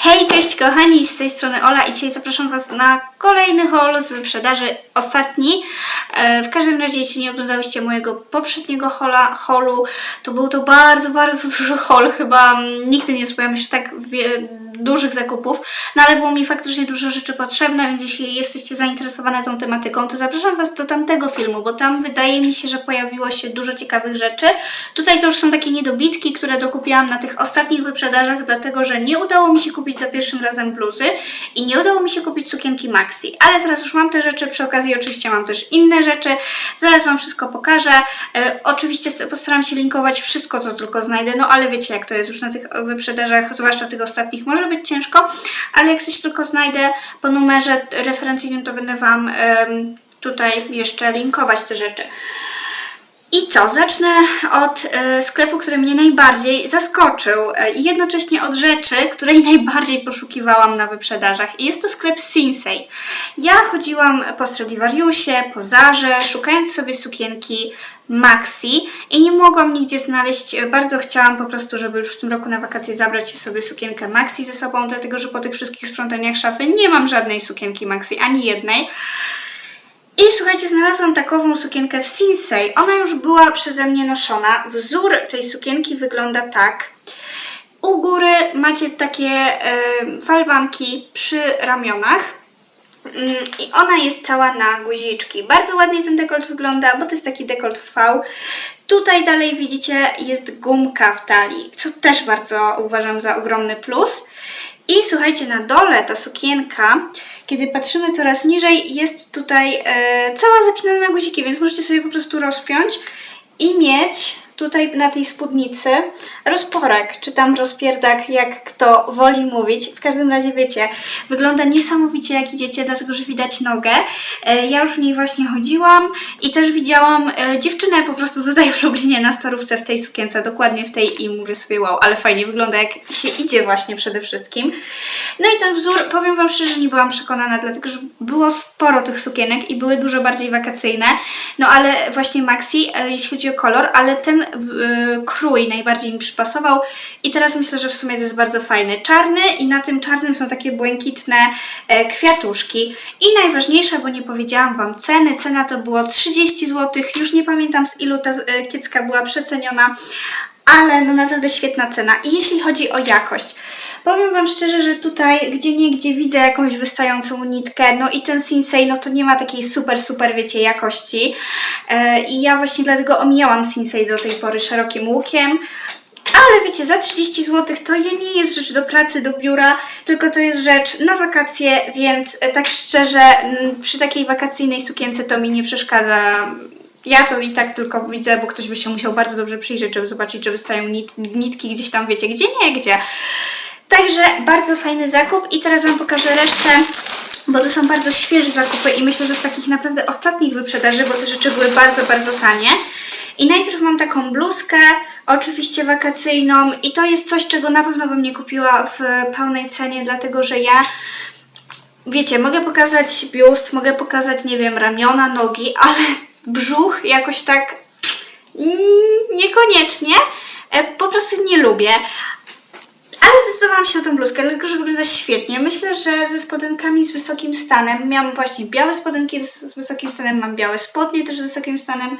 Hej, cześć kochani, z tej strony Ola i dzisiaj zapraszam Was na kolejny haul z wyprzedaży, ostatni. E, w każdym razie, jeśli nie oglądałyście mojego poprzedniego hola, holu, to był to bardzo, bardzo duży haul, chyba mm, nigdy nie zrobiłam jeszcze tak dużych zakupów, no ale było mi faktycznie dużo rzeczy potrzebne, więc jeśli jesteście zainteresowane tą tematyką, to zapraszam Was do tamtego filmu, bo tam wydaje mi się, że pojawiło się dużo ciekawych rzeczy. Tutaj to już są takie niedobitki, które dokupiłam na tych ostatnich wyprzedażach, dlatego że nie udało mi się kupić za pierwszym razem bluzy i nie udało mi się kupić sukienki maxi, ale teraz już mam te rzeczy, przy okazji oczywiście mam też inne rzeczy, zaraz Wam wszystko pokażę. E, oczywiście postaram się linkować wszystko, co tylko znajdę, no ale wiecie jak to jest już na tych wyprzedażach, zwłaszcza tych ostatnich, może być ciężko, ale jak coś tylko znajdę po numerze referencyjnym, to będę Wam tutaj jeszcze linkować te rzeczy. I co? Zacznę od e, sklepu, który mnie najbardziej zaskoczył e, i jednocześnie od rzeczy, której najbardziej poszukiwałam na wyprzedażach. I jest to sklep Sinsei. Ja chodziłam po Stradivariusie, po Zarze, szukając sobie sukienki Maxi i nie mogłam nigdzie znaleźć. e, Bardzo chciałam po prostu, żeby już w tym roku na wakacje zabrać sobie sukienkę Maxi ze sobą, dlatego że po tych wszystkich sprzątaniach szafy nie mam żadnej sukienki Maxi, ani jednej. I słuchajcie, znalazłam takową sukienkę w Sinsei. Ona już była przeze mnie noszona. Wzór tej sukienki wygląda tak. U góry macie takie e, falbanki przy ramionach. Mm, I ona jest cała na guziczki. Bardzo ładnie ten dekolt wygląda, bo to jest taki dekolt V. Tutaj dalej widzicie jest gumka w talii, co też bardzo uważam za ogromny plus. I słuchajcie, na dole ta sukienka, kiedy patrzymy coraz niżej, jest tutaj e, cała zapinana na guziki, więc możecie sobie po prostu rozpiąć i mieć tutaj na tej spódnicy rozporek, czy tam rozpierdak, jak kto woli mówić. W każdym razie wiecie, wygląda niesamowicie jak idziecie, dlatego że widać nogę. E, Ja już w niej właśnie chodziłam i też widziałam e, dziewczynę po prostu tutaj w Lublinie na starówce w tej sukience, dokładnie w tej i mówię sobie wow, ale fajnie wygląda jak się idzie właśnie przede wszystkim. No i ten wzór, powiem Wam szczerze, nie byłam przekonana, dlatego że było sporo tych sukienek i były dużo bardziej wakacyjne, no ale właśnie Maxi, e, jeśli chodzi o kolor, ale ten krój najbardziej mi przypasował i teraz myślę, że w sumie to jest bardzo fajny. Czarny i na tym czarnym są takie błękitne e, kwiatuszki. I najważniejsze, bo nie powiedziałam Wam ceny, cena to było 30 zł, już nie pamiętam z ilu ta e, kiecka była przeceniona, ale no naprawdę świetna cena. I jeśli chodzi o jakość, powiem Wam szczerze, że tutaj gdzie niegdzie widzę jakąś wystającą nitkę, no i ten Sinsei, no to nie ma takiej super, super, wiecie, jakości. E, I ja właśnie dlatego omijałam Sinsei do tej pory szerokim łukiem. Ale wiecie, za 30 zł to nie jest rzecz do pracy, do biura, tylko to jest rzecz na wakacje, więc e, tak szczerze, m, przy takiej wakacyjnej sukience to mi nie przeszkadza. Ja to i tak tylko widzę, bo ktoś by się musiał bardzo dobrze przyjrzeć, żeby zobaczyć, że wystają nit, nitki gdzieś tam, wiecie, gdzie nie, gdzie. Także bardzo fajny zakup i teraz Wam pokażę resztę, bo to są bardzo świeże zakupy i myślę, że z takich naprawdę ostatnich wyprzedaży, bo te rzeczy były bardzo, bardzo tanie. I najpierw mam taką bluzkę, oczywiście wakacyjną i to jest coś, czego na pewno bym nie kupiła w pełnej cenie, dlatego że ja wiecie, mogę pokazać biust, mogę pokazać, nie wiem, ramiona, nogi, ale brzuch jakoś tak mm, niekoniecznie. E, Po prostu nie lubię. Ale zdecydowałam się na tą bluzkę, dlatego że wygląda świetnie. Myślę, że ze spodenkami z wysokim stanem. Miałam właśnie białe spodenki z, wysokim stanem, mam białe spodnie też z wysokim stanem.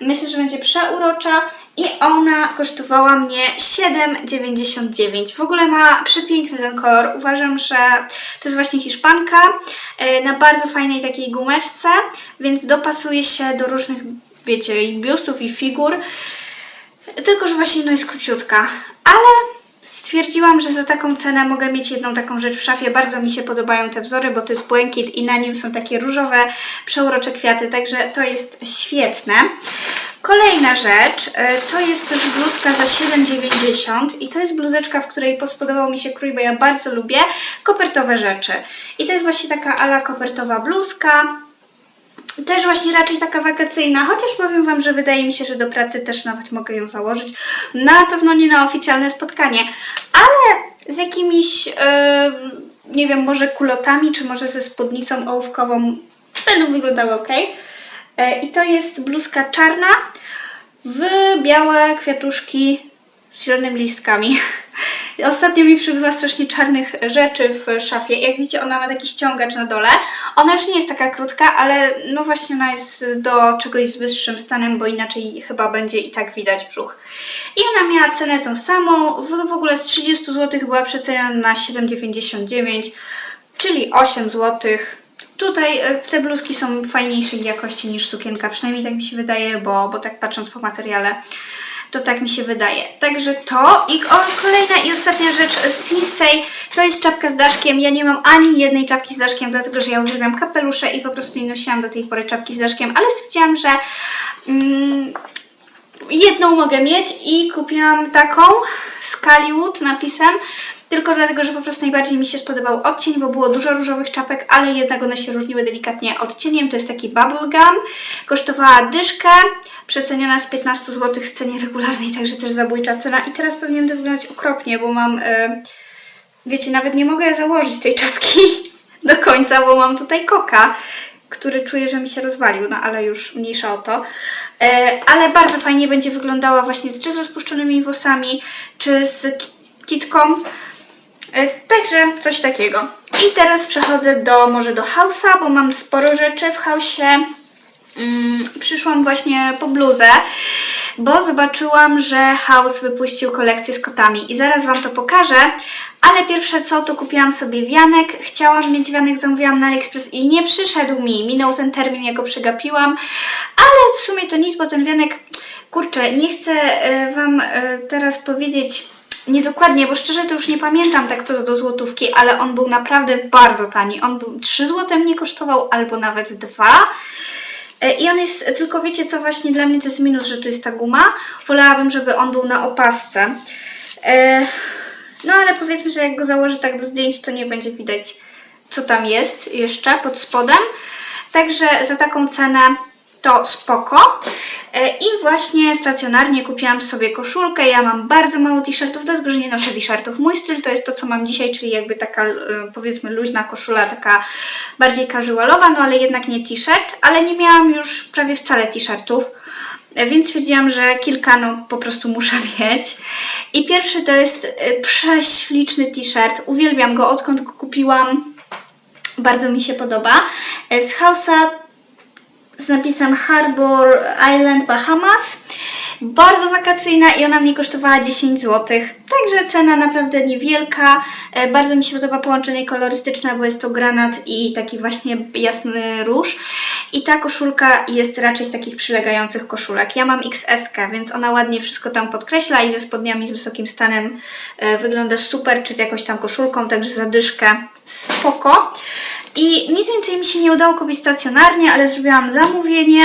Myślę, że będzie przeurocza i ona kosztowała mnie 7,99. W ogóle ma przepiękny ten kolor. Uważam, że to jest właśnie hiszpanka e, na bardzo fajnej takiej gumeczce, więc dopasuje się do różnych, wiecie, i biustów i figur. Tylko, że właśnie no jest króciutka. Ale stwierdziłam, że za taką cenę mogę mieć jedną taką rzecz w szafie. Bardzo mi się podobają te wzory, bo to jest błękit i na nim są takie różowe, przeurocze kwiaty, także to jest świetne. Kolejna rzecz, e, to jest też bluzka za 7,90 i to jest bluzeczka, w której pospodobał mi się krój, bo ja bardzo lubię kopertowe rzeczy. I to jest właśnie taka ala kopertowa bluzka, też właśnie raczej taka wakacyjna, chociaż powiem Wam, że wydaje mi się, że do pracy też nawet mogę ją założyć. Na pewno nie na oficjalne spotkanie, ale z jakimiś, yy, nie wiem, może kulotami, czy może ze spódnicą ołówkową będą wyglądały ok. Yy, I to jest bluzka czarna w białe kwiatuszki z zielonymi listkami. Ostatnio mi przybywa strasznie czarnych rzeczy w szafie. Jak widzicie, ona ma taki ściągacz na dole. Ona już nie jest taka krótka, ale no właśnie ona jest do czegoś z wyższym stanem, bo inaczej chyba będzie i tak widać brzuch. I ona miała cenę tą samą. W, ogóle z 30 zł była przeceniona na 7,99, czyli 8 zł. Tutaj e, te bluzki są fajniejszej jakości niż sukienka, przynajmniej tak mi się wydaje, bo, bo tak patrząc po materiale, to tak mi się wydaje. Także to i kolejna i ostatnia rzecz, Sinsei, to jest czapka z daszkiem. Ja nie mam ani jednej czapki z daszkiem, dlatego że ja uwielbiam kapelusze i po prostu nie nosiłam do tej pory czapki z daszkiem, ale stwierdziłam, że mm, jedną mogę mieć i kupiłam taką z Kaliwood napisem, tylko dlatego, że po prostu najbardziej mi się spodobał odcień, bo było dużo różowych czapek, ale jednak one się różniły delikatnie odcieniem. To jest taki bubblegum. Kosztowała dyszkę, przeceniona z 15 zł w cenie regularnej, także też zabójcza cena. I teraz pewnie będę wyglądać okropnie, bo mam, e, wiecie, nawet nie mogę założyć tej czapki do końca, bo mam tutaj koka który czuję, że mi się rozwalił, no ale już mniejsza o to. E, ale bardzo fajnie będzie wyglądała właśnie czy z rozpuszczonymi włosami, czy z ki- kitką. Coś takiego. I teraz przechodzę do może do house'a, bo mam sporo rzeczy w house'ie. Mm, przyszłam właśnie po bluzę, bo zobaczyłam, że House wypuścił kolekcję z kotami i zaraz Wam to pokażę. Ale pierwsze co, to kupiłam sobie wianek. Chciałam mieć wianek, zamówiłam na AliExpress i nie przyszedł mi. Minął ten termin, ja go przegapiłam. Ale w sumie to nic, bo ten wianek, kurczę, nie chcę e, Wam e, teraz powiedzieć niedokładnie, bo szczerze to już nie pamiętam tak co do złotówki, ale on był naprawdę bardzo tani. On był 3 zł mnie kosztował, albo nawet 2. E, I on jest, tylko wiecie co, właśnie dla mnie to jest minus, że tu jest ta guma. Wolałabym, żeby on był na opasce. E, no ale powiedzmy, że jak go założę tak do zdjęć, to nie będzie widać, co tam jest jeszcze pod spodem. Także za taką cenę to spoko. E, I właśnie stacjonarnie kupiłam sobie koszulkę. Ja mam bardzo mało t-shirtów, dlatego że nie noszę t-shirtów. Mój styl to jest to, co mam dzisiaj, czyli jakby taka e, powiedzmy luźna koszula, taka bardziej casualowa, no ale jednak nie t-shirt. Ale nie miałam już prawie wcale t-shirtów. E, Więc stwierdziłam, że kilka no po prostu muszę mieć. I pierwszy to jest prześliczny t-shirt. Uwielbiam go, odkąd go kupiłam. Bardzo mi się podoba. Z House'a z napisem Harbor Island Bahamas. Bardzo wakacyjna i ona mnie kosztowała 10 zł. Także cena naprawdę niewielka. E, Bardzo mi się podoba połączenie kolorystyczne, bo jest to granat i taki właśnie jasny róż. I ta koszulka jest raczej z takich przylegających koszulek. Ja mam XS, więc ona ładnie wszystko tam podkreśla i ze spodniami z wysokim stanem e, wygląda super, czy z jakąś tam koszulką, także zadyszkę spoko. I nic więcej mi się nie udało kupić stacjonarnie, ale zrobiłam zamówienie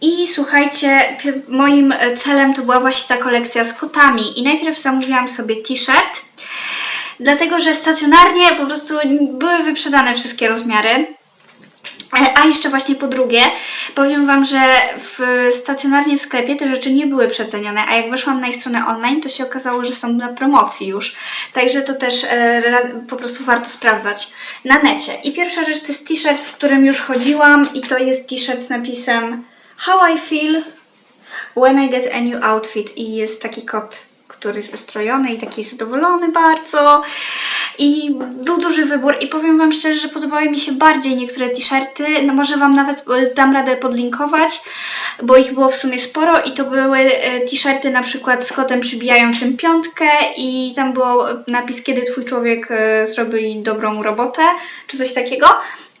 i słuchajcie, moim e, celem to była właśnie ta kolekcja z kotami i najpierw zamówiłam sobie t-shirt, dlatego że stacjonarnie po prostu były wyprzedane wszystkie rozmiary. A jeszcze właśnie po drugie, powiem Wam, że w, stacjonarnie w sklepie te rzeczy nie były przecenione, a jak weszłam na ich stronę online, to się okazało, że są na promocji już. Także to też e, po prostu warto sprawdzać na necie. I pierwsza rzecz to jest t-shirt, w którym już chodziłam i to jest t-shirt z napisem How I feel when I get a new outfit i jest taki kot, który jest wystrojony i taki zadowolony bardzo. I był duży wybór i powiem Wam szczerze, że podobały mi się bardziej niektóre t-shirty. No może Wam nawet e, dam radę podlinkować, bo ich było w sumie sporo i to były e, t-shirty na przykład z kotem przybijającym piątkę i tam był napis, kiedy Twój człowiek e, zrobi dobrą robotę, czy coś takiego.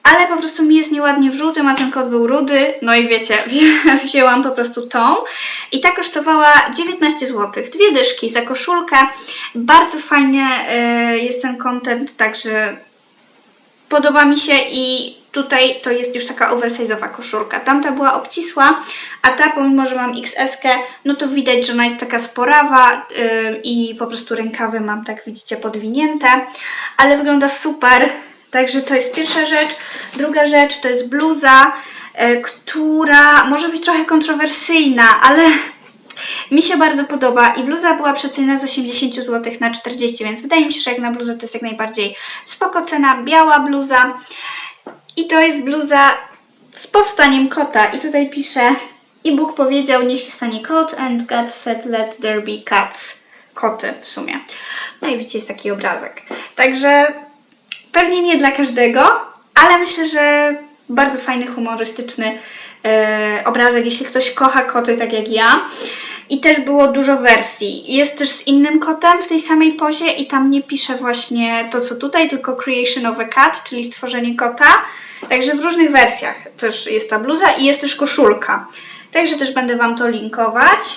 Ale po prostu mi jest nieładnie w żółtym, a ten kot był rudy. No i wiecie, wzięłam po prostu tą. I ta kosztowała 19 zł. Dwie dyszki za koszulkę. Bardzo fajny e, jest ten content, także podoba mi się i tutaj to jest już taka oversize'owa koszulka. Tamta była obcisła, a ta pomimo, że mam XS-kę, no to widać, że ona jest taka sporawa yy, i po prostu rękawy mam tak widzicie podwinięte, ale wygląda super. Także to jest pierwsza rzecz. Druga rzecz to jest bluza, yy, która może być trochę kontrowersyjna, ale mi się bardzo podoba i bluza była przeceniona z 80 zł na 40, więc wydaje mi się, że jak na bluzę to jest jak najbardziej spoko cena. Biała bluza i to jest bluza z powstaniem kota i tutaj pisze i Bóg powiedział, niech się stanie kot and God said let there be cats. koty w sumie. No i widzicie, jest taki obrazek. Także pewnie nie dla każdego, ale myślę, że bardzo fajny, humorystyczny e, obrazek, jeśli ktoś kocha koty tak jak ja. I też było dużo wersji. Jest też z innym kotem w tej samej pozie i tam nie pisze właśnie to co tutaj, tylko creation of a cat, czyli stworzenie kota. Także w różnych wersjach też jest ta bluza i jest też koszulka. Także też będę Wam to linkować.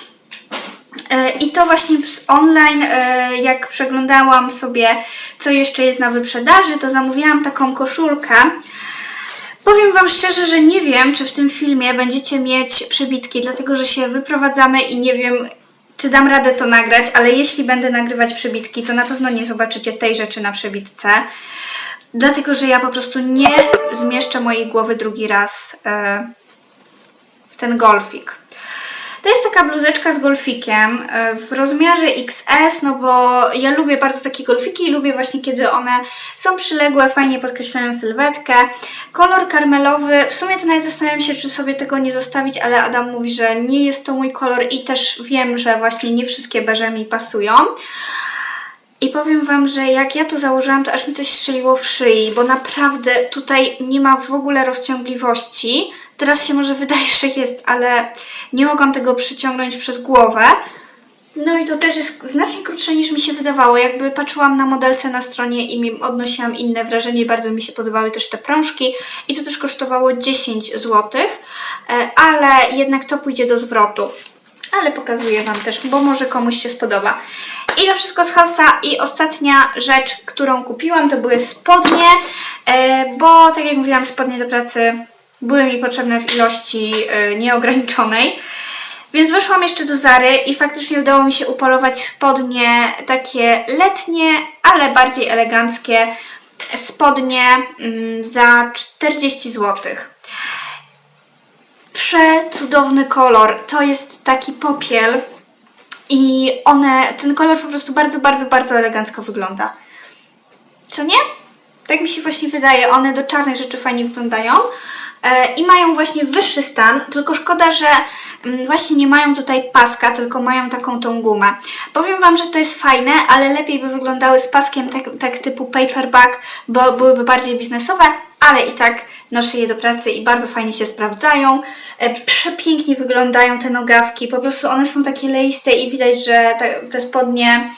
E, I to właśnie online, e, jak przeglądałam sobie, co jeszcze jest na wyprzedaży, to zamówiłam taką koszulkę. Powiem Wam szczerze, że nie wiem, czy w tym filmie będziecie mieć przebitki, dlatego że się wyprowadzamy i nie wiem, czy dam radę to nagrać, ale jeśli będę nagrywać przebitki, to na pewno nie zobaczycie tej rzeczy na przebitce. Dlatego, że ja po prostu nie zmieszczę mojej głowy drugi raz e, w ten golfik. To jest taka bluzeczka z golfikiem e, w rozmiarze XS, no bo ja lubię bardzo takie golfiki i lubię właśnie kiedy one są przyległe, fajnie podkreślają sylwetkę. Kolor karmelowy, w sumie to nawet zastanawiam się, czy sobie tego nie zostawić, ale Adam mówi, że nie jest to mój kolor i też wiem, że właśnie nie wszystkie beże mi pasują. I powiem Wam, że jak ja to założyłam, to aż mi coś strzeliło w szyi, bo naprawdę tutaj nie ma w ogóle rozciągliwości. Teraz się może wydaje, że jest, ale nie mogłam tego przyciągnąć przez głowę. No i to też jest znacznie krótsze niż mi się wydawało. Jakby patrzyłam na modelce na stronie i odnosiłam inne wrażenie. Bardzo mi się podobały też te prążki i to też kosztowało 10 zł, e, ale jednak to pójdzie do zwrotu ale pokazuję Wam też, bo może komuś się spodoba. I to wszystko z Hausa i ostatnia rzecz, którą kupiłam, to były spodnie, e, bo tak jak mówiłam, spodnie do pracy były mi potrzebne w ilości e, nieograniczonej. Więc weszłam jeszcze do Zary i faktycznie udało mi się upolować spodnie takie letnie, ale bardziej eleganckie spodnie mm, za 40 złotych przecudowny kolor. To jest taki popiel i one, ten kolor po prostu bardzo, bardzo, bardzo elegancko wygląda. Co nie? Tak mi się właśnie wydaje. One do czarnych rzeczy fajnie wyglądają. E, I mają właśnie wyższy stan, tylko szkoda, że mm, właśnie nie mają tutaj paska, tylko mają taką tą gumę. Powiem Wam, że to jest fajne, ale lepiej by wyglądały z paskiem tak, tak typu paperback, bo byłyby bardziej biznesowe, ale i tak noszę je do pracy i bardzo fajnie się sprawdzają. E, Przepięknie wyglądają te nogawki, po prostu one są takie leiste i widać, że te, te spodnie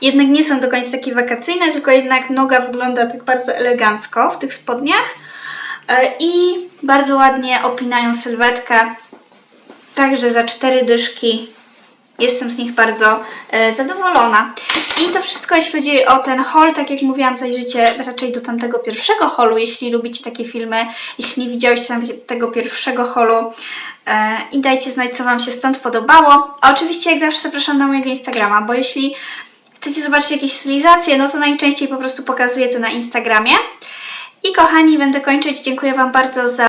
jednak nie są do końca takie wakacyjne, tylko jednak noga wygląda tak bardzo elegancko w tych spodniach. E, I bardzo ładnie opinają sylwetkę. Także za cztery dyszki jestem z nich bardzo e, zadowolona. I to wszystko, jeśli chodzi o ten haul. Tak jak mówiłam, zajrzyjcie raczej do tamtego pierwszego haulu, jeśli lubicie takie filmy, jeśli nie widziałyście tam tego pierwszego haulu. E, I dajcie znać, co Wam się stąd podobało. A oczywiście, jak zawsze, zapraszam na mojego Instagrama, bo jeśli chcecie zobaczyć jakieś stylizacje, no to najczęściej po prostu pokazuję to na Instagramie. I kochani, będę kończyć. Dziękuję Wam bardzo za